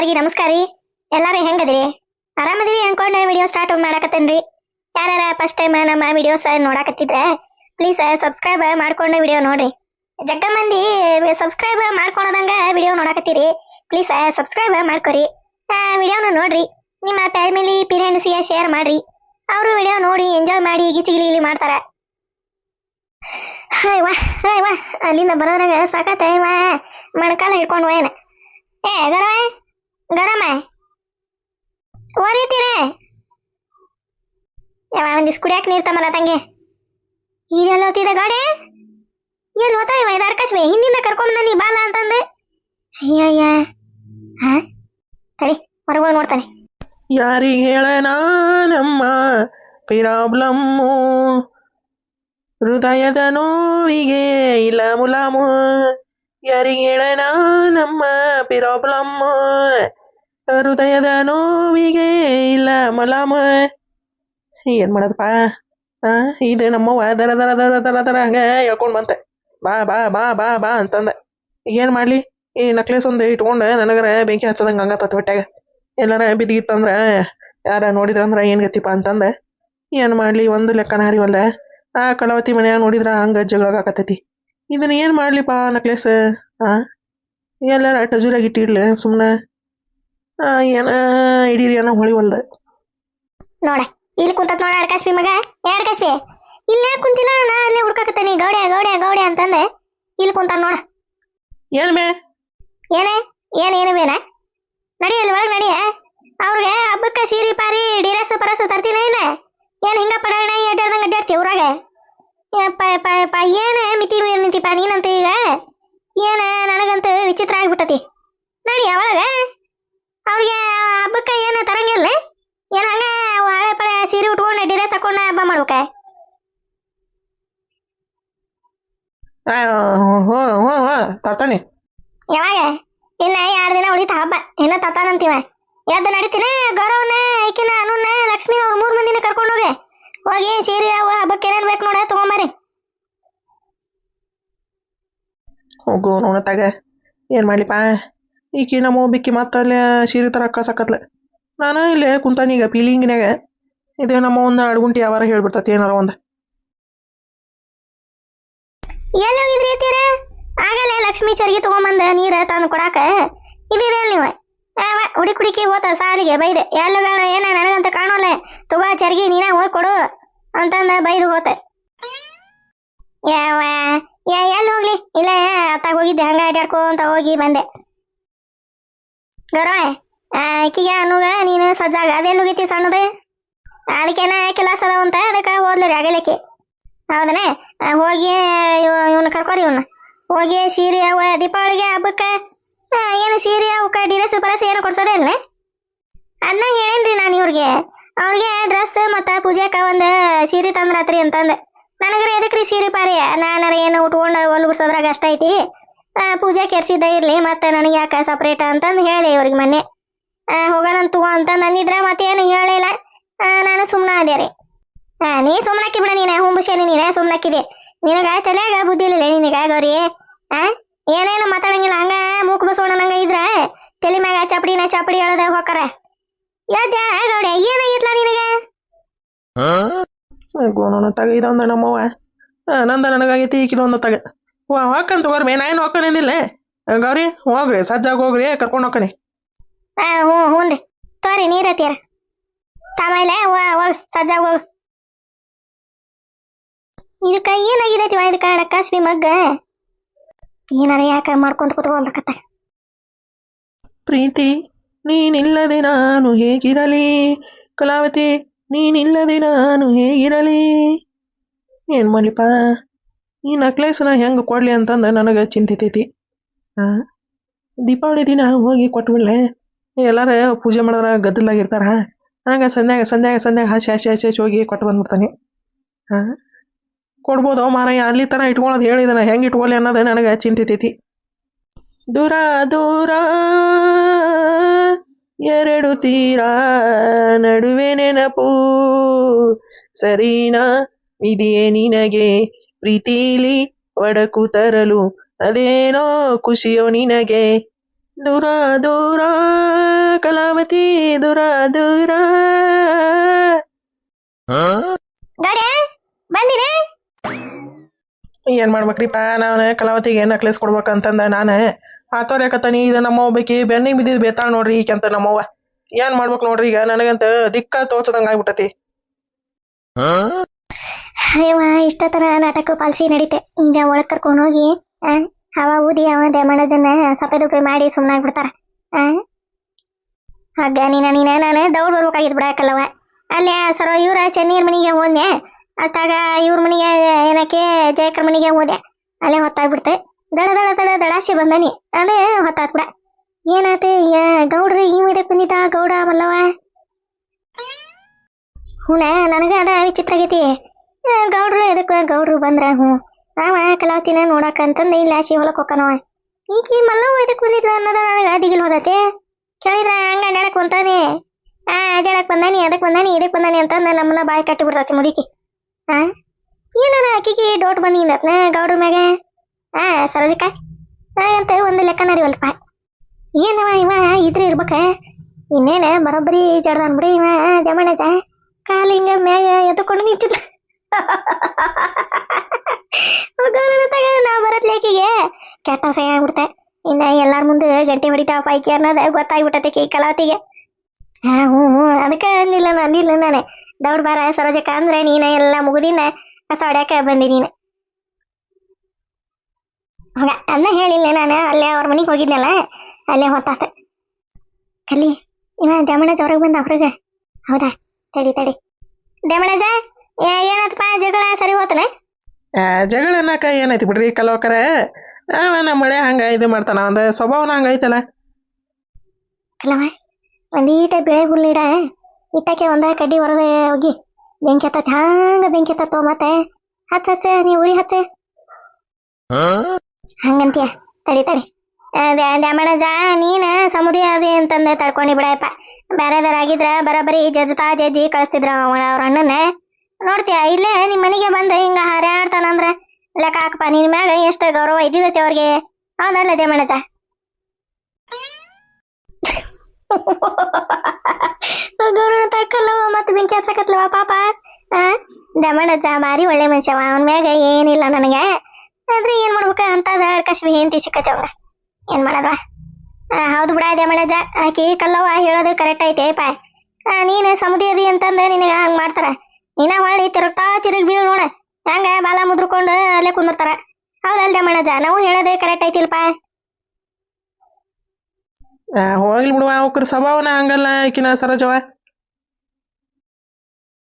ಎಲ್ಲರಿಗೂ ನಮಸ್ಕಾರ. ರೀ ಎಲ್ಲರೂ ಹೆಂಗದ್ರಿ? ಆರಾಮದಿರಿ ಅನ್ಕೊಂಡು ವಿಡಿಯೋ ಸ್ಟಾರ್ಟ್ ಮಾಡಾಕತ್ತೇನ್ರಿ? ಯಾರಾರ ಫಸ್ಟ್ ಟೈಮ್ ನಮ್ಮ ವಿಡಿಯೋಸ್ ನೋಡಾಕತ್ತಿದ್ರೆ ಪ್ಲೀಸ್ ಸಬ್ಸ್ಕ್ರೈಬ್ ಮಾಡ್ಕೊಂಡು ವಿಡಿಯೋ ನೋಡ್ರಿ. ಜಗ್ಗ ಮಂದಿ ಸಬ್ಸ್ಕ್ರೈಬ್ ಮಾಡ್ಕೊಳದಂಗ ವಿಡಿಯೋ ನೋಡಾಕತ್ತೀರಿ. ಪ್ಲೀಸ್ ಸಬ್ಸ್ಕ್ರೈಬ್ ಮಾಡ್ಕೊರಿ. ವಿಡಿಯೋನ ನೋಡ್ರಿ. ನಿಮ್ಮ ಫ್ಯಾಮಿಲಿ ಪೀರೆಂಟ್ಸ್ಗೆ ಶೇರ್ ಮಾಡ್ರಿ. ಅವರು ವಿಡಿಯೋ ನೋಡಿ ಎಂಜಾಯ್ ಮಾಡಿ ಗಿಚಿಗಿಲಿ ಮಾಡ್ತಾರ. ಹಾಯ್ ವಾ ಹಾಯ್ ವಾ, ಅಲ್ಲಿಂದ ಬರೋದ್ರಾಗ ಸಾಕತ್ತ ವಾ. ಮಣಕಾಲ ಹಿಡ್ಕೊಂಡು ಏನ ಏ ಗರಮ ಗರಮ. ಓರಿತೀರೆ. ಯಾವ ಒಂದಿಸ್ ಕುಡಿಯಾಕ ನೀರ್ ತಮ್ಮಲ್ಲ ತಂಗೆ. ಇದೆಲ್ಲ ಹೋತಿದೆ ಗಾಡಿ? ಎಲ್ಲಿ ಹೋತ ಇವ? ಇದು ಹಿಂದಿನ ಹಿಂದಿಂದ ಕರ್ಕೊಂಡ್ ನೀ ಬಾಲ ಅಂತಂದೆ. ಅಯ್ಯಯ್ಯ. ಹಾ ತಡಿ, ಹೊರಗೆ ಹೋಗಿ ನೋಡ್ತಾನೆ. ಯಾರಿಗೆ ಹೇಳನ ನಮ್ಮ ಪ್ರಾಬ್ಲಮ್ಮು? ಹೃದಯದ ನೋವಿಗೆ ಇಲ್ಲ ಮುಲಾಮು. ಯಾರಿಗೆ ಹೇಳನ ನಮ್ಮ ಪ್ರಾಬ್ಲಮ್ಮು? ಹೃದಯದ ನೋವಿಗೆ ಇಲ್ಲ, ಮಲಾಮ. ಏನ್ ಮಾಡೋದಪ್ಪ ಆ, ಇದು ನಮ್ಮವ್ವ ದರ ದರ ದರ ದರ ದರ ಹಂಗ ಹೇಳ್ಕೊಂಡ್ ಬಂತೆ ಬಾ ಬಾ ಬಾ ಬಾ ಬಾ ಅಂತಂದ. ಏನ್ ಮಾಡ್ಲಿ? ಈ ನಕ್ಲೆಸ್ ಒಂದು ಇಟ್ಕೊಂಡು, ನನಗರ ಬೆಂಕಿ ಹಚ್ಚದಂಗ ಹಂಗತ್ತ ಬಿಟ್ಟಾಗ ಎಲ್ಲಾರ ಬಿದ್ದಿತ್ತಂದ್ರ, ಯಾರ ನೋಡಿದ್ರಂದ್ರ ಏನ್ ಗತಿಪ್ಪ ಅಂತಂದ. ಏನ್ ಮಾಡ್ಲಿ, ಒಂದು ಲೆಕ್ಕನ ಹರಿವಲ್ದೆ. ಆ ಕಳವತಿ ಮನೆಯ ನೋಡಿದ್ರ ಹಂಗ ಜಗಳಾಗತೈತಿ ಇದನ್ನ ಏನ್ ಮಾಡ್ಲಿಪಾ ನಕ್ಲೆಸ್ ಆ? ಎಲ್ಲಾರ ಟಜೂರಾಗಿ ಇಟ್ಟಿಡ್ಲಿ ಸುಮ್ಮನೆ ಏನ ಹಿಡೀರಿ ಏನೋ ಹೊಳಿವಲ್ದ ನೋಡ ಇಲ್ಲಿ ಕುಂತತ್ ನೋಡ ಅಡ್ಕಾಸ್ಬಿ ಮಗ ಏ ಅಡ್ಕಾಸ್ಬಿ ಇಲ್ಲೇ ಕುಂತಿಲ್ಲ ನಾ ಅಲ್ಲೇ ಹುಡ್ಕಾಕತ್ತೇನಿ ಗೌಡೆ ಗೌಡೆ ಗೌಡೆ ಅಂತಂದೆ ಇಲ್ಲಿ ಕುಂತ ನೋಡ ಏನ್ ಬೇ ಏನೇ ಏನ್ ಏನು ಬೇನ ನಡಿ ಅಲ್ಲಿ ಒಳಗೆ ನಡಿ ಅವ್ರಿಗೆ ಹಬ್ಬಕ್ಕೆ ಸೀರೆ ಪಾರಿ ಡಿರೆಸ್ ಪರಸ್ ತರ್ತೀನ ಇಲ್ಲ ಏನ್ ಹಿಂಗ ಪಡಾಣ ಎಡ್ಡಾಡ್ದಂಗ ಅಡ್ಡಾಡ್ತಿ ಊರಾಗ ಯಪ್ಪ ಯಪ್ಪ ಯಪ್ಪ ಏನ ಮಿತಿ ಮೀರ್ ನಿಂತಿಪ್ಪ ನೀನಂತ ಈಗ ಏನ ನನಗಂತೂ ವಿಚಿತ್ರ ಆಗ್ಬಿಟ್ಟತಿ ನಡಿ ಒಳಗ ಅವ್ರಿಗೆ ಹಬ್ಬಕ್ಕೆ ಏನು ತರಂಗಿಲ್ಲ ಏನ್ ಹಂಗ ಹಳೆ ಪಳೆ ಸೀರೆ ಹಾಕೊಂಡು ಹಬ್ಬ ಮಾಡ್ಬೇಕ? ಆ, ಹ್ಞೂ ಹ್ಞೂ ಹ್ಞೂ ತರ್ತಾನೆ. ಯಾವಾಗ? ಇನ್ನ ಎರಡು ದಿನ ಉಳಿತ ಹಬ್ಬ. ಇನ್ನ ತತ್ತಾನಂತೀವ ಎದ್ದು ನಡೀತೀನಿ ಗೌರವನ ಐಕಿನ ಅನುನ ಲಕ್ಷ್ಮಿ ಅವ್ರ ಮೂರ್ ಮಂದಿನ ಕರ್ಕೊಂಡು ಹೋಗಿ. ಹೋಗಿ ಸೀರೆ ಅವ ಹಬ್ಬಕ್ಕೆ ಏನೇನ್ ಬೇಕು ನೋಡ ತಗೊಂಬರಿ ಹೋಗು ತಗ. ಏನು ಮಾಡ್ಲಿಪ್ಪ? ಈಕಿ ನಮ್ಮ ಬಿಕ್ಕಿ ಮತ್ತೆ ಅಲ್ಲೇ ಸೀರೆ ತರ ಕಳ್ಸಕತ್ಲೆ. ನಾನು ಇಲ್ಲೇ ಕುಂತಾನೀಗ ಫೀಲಿಂಗ್ನ್ಯಾಗ ಇದು ನಮ್ಮ ಒಂದು ಅಡ್ಗುಂಟಿ ಯಾವಾರ ಹೇಳ್ಬಿಡ್ತತಿ ಏನಾರ ಒಂದು? ಎಲ್ಲಿ ಹೋಗಿದ್ರಿ ಅತ್ತೀರ ಆಗಲೇ ಲಕ್ಷ್ಮಿ ಚರ್ಗಿ ತಗೊಂಬಂದ ನೀರ ತಂದು ಕೊಡಾಕ. ಇದಿದೆ ನೀವು? ಹುಡುಕಿ ಕುಡಿಕಿ ಹೋತ ಸಾಲಿಗೆ ಬೈದೆ. ಎಲ್ಲಗಳ ಏನ ನನಗಂತ ಕಾಣೋಲ್ಲ ತಗೋ ಚರ್ಗಿ, ನೀನ ಹೋಗಿ ಕೊಡು ಅಂತಂದ ಬೈದು ಹೋತ. ಯಾವ ಎಲ್ಲಿ ಹೋಗ್ಲಿ? ಇಲ್ಲ ಅತ್ತಾಗ ಹೋಗಿದ್ದೆ, ಹಂಗ ಅಡ್ಯಾಡ್ಕೊಂತ ಹೋಗಿ ಬಂದೆ. ಗೌರವ ಆಕಿಗೆ ಅನ್ನುಗ ನೀನು ಸಜ್ಜಾಗ. ಅದೆಲ್ಲಿ ಹೋಗಿತಿ ಸಣ್ಣದು? ಅದಕ್ಕೇನ ಕೆಲಸ ಅದಾವ ಅಂತ ಅದಕ್ಕೆ ರೀ ಅಗಲಿಕ್ಕೆ ಹೌದನೇ? ಹೋಗಿ ಇವನ್ನ ಕರ್ಕೋರಿ ಇವನ್ನ ಹೋಗಿ ಸೀರೆ ಅವ ದೀಪಾವಳಿಗೆ ಹಬ್ಬಕ್ಕೆ ಏನು ಸೀರೆ ಅವಕ್ಕೆ ಡ್ರೆಸ್ ಪರಸ್ ಏನು ಕೊಡ್ಸೋದೇನ್ವೆ ಅದನ್ನ ಹೇಳೇನ್ರಿ ನಾನು ಇವ್ರಿಗೆ. ಅವ್ರಿಗೆ ಡ್ರೆಸ್ ಮತ್ತು ಪೂಜೆಕ ಒಂದು ಸೀರೆ ತಂದ್ರಾತ್ರಿ ಅಂತಂದೆ. ನನಗರ ಎದಕ್ರಿ ಸೀರೆ ಪಾರಿ? ನಾನಾರ ಏನು ಉಟ್ಕೊಂಡು ಅಷ್ಟ ಐತಿ. ಪೂಜೆ ಕೆರ್ಸಿದ್ದ ಇರಲಿ, ಮತ್ತೆ ನನಗೆ ಯಾಕೆ ಸಪ್ರೇಟ್ ಅಂತಂದು ಹೇಳಿದೆ ಇವ್ರಿಗೆ ಮೊನ್ನೆ. ಹೋಗೋಣ ತಗೋ ಅಂತ ನನ್ನಿದ್ರೆ ಮತ್ತೇನು ಹೇಳಿಲ್ಲ ನಾನು ಸುಮ್ಮನೆ ಅದೇ ರೀ. ಹಾ ನೀ ಸುಮ್ನಾಕಿ ಬಿಡ ನೀನೆ ಹುಂಬುಶೇನಿ ನೀನೆ ಸುಮ್ನಾಕಿದೆ ನಿನಗ ತಲೆಯಾಗ ಬುದ್ಧಿ ಇಲ್ಲ ನಿನಗ ಗೌರಿ ಆ ಏನೇನು ಮಾತಾಡಂಗಿಲ್ಲ ಹಂಗ ಮೂಕ್ ಬಸವಣ್ಣ ನಂಗ ಇದ್ರ ತಲೆ ಮ್ಯಾಗ ಚಪಡಿನ ಚಪಡಿ ಹೇಳದ ಹೋಕಾರ ಯಾವ್ದ ಗೌಡೆ ಏನಾಗಿತ್ಲ ನಿನಗ? ಗೋನೋನ ತಗ ಇದೊಂದು ನಮ್ಮವ್ವ. ಆ, ನಂದ ನನಗಾಗೈತಿ ಈಕಿದೊಂದು ತಗ. ವಾ ಹಾಕಂತ ತಗೋರಿ ಮೇ ನಾ ಏನು ಹೋಗ್ಕನೇನಿಲ್ಲ ಗೌರಿ ಹೋಗ್ರಿ ಸಜ್ಜಾಗ ಹೋಗ್ರಿ ಕರ್ಕೊಂಡು ಹೋಗ್ಕನಿ ಆ ಹ್ಞೂ ಹ್ಞೂನ್ರಿ ತೋರಿ ನೀರತ್ತೀರ ತಮೇಲೆ ಹೋಗ್ ಸಜ್ಜಾಗ ಹೋಗ್ ಇದಕ್ಕ ಏನಾಗಿದೈತಿವ ಇದಕ್ಕ ಡಕ್ಕಾಸ್ಬಿ ಮಗ್ಗ? ಏನಾರ ಯಾಕ ಮಾಡ್ಕೊಂತ ಕುತ್ಕೊಳ್ದಕತ್ತ ಪ್ರೀತಿ, ನೀನಿಲ್ಲದೆ ನಾನು ಹೇಗಿರಲಿ? ಕಲಾವತಿ, ನೀನಿಲ್ಲದೆ ನಾನು ಹೇಗಿರಲಿ? ಏನು ಮಾಡ್ಲಿಪ್ಪ? ಈ ನಕ್ಲೇಸ್ನ ಹೆಂಗೆ ಕೊಡ್ಲಿ ಅಂತಂದು ನನಗೆ ಚಿಂತಿತೈತಿ ಹಾಂ ದೀಪಾವಳಿ ದಿನ ಹೋಗಿ ಕೊಟ್ಬಿಡ್ಲೆ ಎಲ್ಲಾರ ಪೂಜೆ ಮಾಡಿದ್ರ ಗದ್ದಲಾಗಿರ್ತಾರ ಹಂಗೆ ಸಂಧ್ಯಾಗ ಸಂಧ್ಯಾಗ ಸಂಧ್ಯಾಗ ಹಸಿ ಹಸಿ ಹಸಿ ಹಸಿ ಹೋಗಿ ಕೊಟ್ಟು ಬಂದ್ಬಿಡ್ತಾನೆ. ಹಾಂ? ಕೊಡ್ಬೋದು ಮಾರಾಯ, ಅಲ್ಲಿ ತನಕ ಇಟ್ಕೊಳ್ಳೋದು ಹೇಳಿದನ ಹೆಂಗೆ ಇಟ್ಕೊಳ್ಳಿ ಅನ್ನೋದು ನನಗೆ ಚಿಂತಿತೈತಿ ದೂರ ದೂರ, ಎರಡು ತೀರ ನಡುವೆ ನೆನಪು. ಸರಿನಾ ಇದೆಯೇ ನಿನಗೆ ಪ್ರೀತಿಲಿ ಒಡಕು ತರಲು. ಅದೇನೋ ಖುಷಿಯೋ ನಿನಗೆ. ದೂರ ದೂರ. ಕಲಾವತಿ ದೂರ ದೂರ. ಗೌಡ ಬಂದಿರಿ? ಏನ್ ಮಾಡ್ಬೇಕ್ರಿಪ್ಪ ನಾನು ಕಲಾವತಿಗೆ ನಕ್ಲೆಸ್ ಕೊಡ್ಬೇಕಂತಂದ ನಾನು. ಆತೋರ್ಯಾಕತ್ತಾನಿ ಇದು ನಮ್ಮ ಒಬ್ಬಕಿ ಬೆನ್ನಿ ಬಿದ್ದಿದ್ ಬೇತಾಳ ನೋಡ್ರಿ ಈಕೆಂತ ನಮ್ಮವ್ವ. ಏನ್ ಮಾಡ್ಬೇಕು ನೋಡ್ರಿ ಈಗ ನನಗಂತ ದಿಕ್ಕ ತೋಚದಂಗ ಆಗ್ಬಿಟ್ಟತಿ. ಅಯ್ಯವ್ವ ಇಷ್ಟ ತರ ನಾಟಕ ಪಾಲಿಸಿ ನಡೀತೆ. ಈಗ ಒಳಗ್ ಕರ್ಕೊಂಡು ಹೋಗಿ ಆ, ಹವಾ ಊದಿ ಅವ ದೇಮಣಜನ್ನ ಸಫೇದುಪೆ ಮಾಡಿ ಸುಮ್ಮನಾಗ್ಬಿಡ್ತಾರ ಆ ಹಾಗ ನೀನ ನೀನ, ನಾನು ದೌಡ್ ಬರ್ಬೇಕಾಗಿತ್ತು ಬಿಡಾಕಲ್ಲವ. ಅಲ್ಲೇ ಸರೋ, ಇವ್ರ ಚೆನ್ನೀರ್ ಮನೆಗೆ ಹೋದ್ನೆ. ಅತ್ತಾಗ ಇವ್ರ ಮನೆಗೆ ಏನಕ್ಕೆ ಜಯಕರ್ ಮನೆಗೆ ಹೋದೆ. ಅಲ್ಲೇ ಹೊತ್ತಾಗ್ಬಿಡ್ತೆ. ದಡ ದಡ ದಡ, ದಡಾಶಿ ಬಂದನಿ. ಅದೇ ಹೊತ್ತಾತ್ ಬಿಡ. ಏನಾತ ಗೌಡ್ರಿ ಈ ಮೇಲೆ ಕುಂದಿತ ಗೌಡ ಮಲ್ಲವ ಹೂನ, ನನಗ ಅದ ವಿಚಿತ್ರ ಆಗೈತಿ ಗೌಡ್ರು ಎದಕ್ಕೆ ಗೌಡ್ರು ಬಂದ್ರ? ಹ್ಞೂ. ಅವ ಕಲಾವತಿನ ನೋಡಕ ಅಂತಂದು ಇಲ್ಲಿ ಆಶಿ ಹೊಲಕ್ ಹೋಕನವ. ಈಕಿ ಮಲ್ಲವ್ವ ಎದಕ್ಕೆ ಬಂದಿದ್ದ ಅನ್ನೋದ ನನಗೆ ಅದಿಗಿಲ್ ಹೋದತೆ. ಕೇಳಿದ್ರ ಹಂಗ ಅಡ್ಯಾಡಕ್ ಬಂತಾನೆ ಆ, ಅಡ್ಯಾಡಕ್ ಬಂದಾನಿ ಅದಕ್ಕೆ ಬಂದಾನಿ ಇದಕ್ಕೆ ಬಂದಾನಿ ಅಂತ ನಮ್ಮನ್ನ ಬಾಯಿ ಕಟ್ಟಿ ಬಿಡ್ತತಿ ಮುದುಕಿ. ಆ, ಏನಾರ ಆಕಿಗೆ ಡೋಟ್ ಬಂದಿನತ್ನ ಗೌಡ್ರ ಮ್ಯಾಗ. ಆ ಸರೋಜಕ್ಕ ಹಾಗಂತ ಒಂದು ಲೆಕ್ಕನ ಅರಿವಲ್ತಪ್ಪ ಏನವ ಇವ ಇದ್ರೆ ಇರ್ಬೇಕ? ಇನ್ನೇನ ಬರೋಬ್ಬರಿ ಜಡ್ದ ಬಿಡಿ ಇವ ಜಮಣಜ ಕಾಲು ಹಿಂಗ ಮ್ಯಾಗ ಎದ್ದುಕೊಂಡು ನಿಂತಿದ್ದ ನಾವು ನಾ ಬರತ್ ಲೇಕಿಗೆ ಕೆಟ್ಟ ಸಹ ಆಗ್ಬಿಡ್ತೆ. ಇನ್ನ ಎಲ್ಲಾರ ಮುಂದೆ ಗಂಟೆ ಹೊಡಿತಾವಪ್ಪ ಪೈಕಿ ಅನ್ನೋದು ಗೊತ್ತಾಗ್ಬಿಟ್ಟತೆ ಕೈ ಕಲಾವತಿಗೆ ಹಾ ಹ್ಞೂ ಹ್ಞೂ ಅದಕ್ಕೆ ಅಂದಿಲ್ಲ ಅಂದಿಲ್ಲ ನಾನೇ. ದೌಡ್ ಬಾರ ಸರೋಜಕ್ಕ ಅಂದ್ರೆ ನೀನ ಎಲ್ಲ ಮುಗುದಿನ ಕಸ ಹೊಡ್ಯಾಕ ಬಂದಿ ನೀನು. ಹಂಗ, ಅನ್ನ ಹೇಳಿಲ್ಲ ನಾನು. ಅಲ್ಲೇ ಅವ್ರ ಮನೆಗೆ ಹೋಗಿದ್ನಲ್ಲ, ಅಲ್ಲೇ ಹೊತ್ತಾತ. ಕಲಿ ಇವ ಜಮಣಜ ಹೊರಗೆ ಬಂದ ಹೊರಗೆ? ಹೌದಾ? ತಡಿ ತಡಿ. ದಮಣಜ ಏನತ್ತಪ್ಪ ಜಗಳ ಸರಿ ಹೋತನ? ಜಗಳ ಅನ್ನಕ ಏನೈತಿ ಬಿಡ್ರಿ ಕಲೋಕರ? ನಮ್ಮ ಮಳೆ ಹಂಗ ಇದು ಮಾಡ್ತಾನ, ಒಂದು ಸ್ವಭಾವನ ಹಂಗೈತಲ್ಲ ಕಲವ ಒಂದೀಟ ಬೆಳೆ ಗುಳ್ಳಿಡ ಇಟ್ಟಕ್ಕೆ ಒಂದ ಕಡ್ಡಿ ಹೊರದ ಹೋಗಿ ಬೆಂಕಿ ಹತ್ತ ಹಂಗ ಬೆಂಕಿ ಹತ್ತ ಮತ್ತೆ. ಹಚ್ಚ ಹಚ್ಚ, ನೀ ಉರಿ ಹಚ್ಚ. ಹಂಗಂತೀಯ, ತಡಿ ತಡಿ. ದ್ಯಾಮಣಜ ನೀನ ಸಮುದಿ ಅದಿ ಅಂತಂದ ತಡ್ಕೊಂಡಿ ಬಿಡಪ್ಪ. ಬೇರೆದಾರ ಆಗಿದ್ರ ಬರಬರಿ ಜಜ್ತಾ ಜಜ್ಜಿ ಕಳಿಸ್ತಿದ್ರ ಅವ್ರ ಅಣ್ಣನ. ನೋಡ್ತೀಯ, ಇಲ್ಲೇ ನಿಮ್ಮ ಮನೆಗೆ ಬಂದ ಹಿಂಗ ಹಾರಾಡ್ತಾನಂದ್ರ ಲೆಕ್ಕ ಹಾಕಪ್ಪ ನಿನ್ ಮ್ಯಾಗ ಎಷ್ಟು ಗೌರವ ಇದ್ದಿದತಿ ಅವ್ರಿಗೆ? ಹೌದಲ್ಲ ದ್ಯಾಮಣಜ ಗೌರವ ತಕ್ಕಲ್ಲವ ಮತ್ತೆ ಬೆಂಕಿ ಹಚ್ಚಕತ್ಲವ ಪಾಪ. ದಮಣಜ್ಜ ಮಾರಿ ಒಳ್ಳೆ ಮನುಷ್ಯವ ಅವನ ಮ್ಯಾಗ ಏನಿಲ್ಲ ನನಗೆ. ಆದ್ರೆ ಏನ್ ಮಾಡ್ಬೇಕ ಅಂತ ಕಶ್ಮಿ ಹೆಂಡತಿ ಸಿಕ್ಕತ್ತೆ ಅವ್ರ ಏನ್ ಆ, ಹೌದು ಬಿಡ ದಮಣಜ್ಜ ಆಕಿ ಕಲ್ಲವ ಹೇಳೋದು ಕರೆಕ್ಟ್ ಐತೆ ಪಾ ನೀನು ಸಮುದಿ ಅದಿ ಅಂತಂದ್ರೆ ನಿನಗ ಹಂಗ ಮಾಡ್ತಾರ. ನೀನ ಹೊಳ್ಳಿ ತಿರುಗ್ತಾ ತಿರುಗಿ ಬೀಳು ನೋಡ. ಹಂಗ ಬಾಲ ಮುದ್ರಕೊಂಡು ಅಲ್ಲೇ ಕುಂದಿರ್ತಾರ. ಹೌದಲ್ದೆ ಮಣಜ ನಾವು ಹೇಳೋದೇ ಕರೆಕ್ಟ್ ಐತಿಲ್ಪ. ಹೋಗ್ಲಿ ಬಿಡುವ ಅವ್ರ ಸ್ವಭಾವನ ಹಂಗಲ್ಲ ಈಕಿನ ಸರೋಜವ.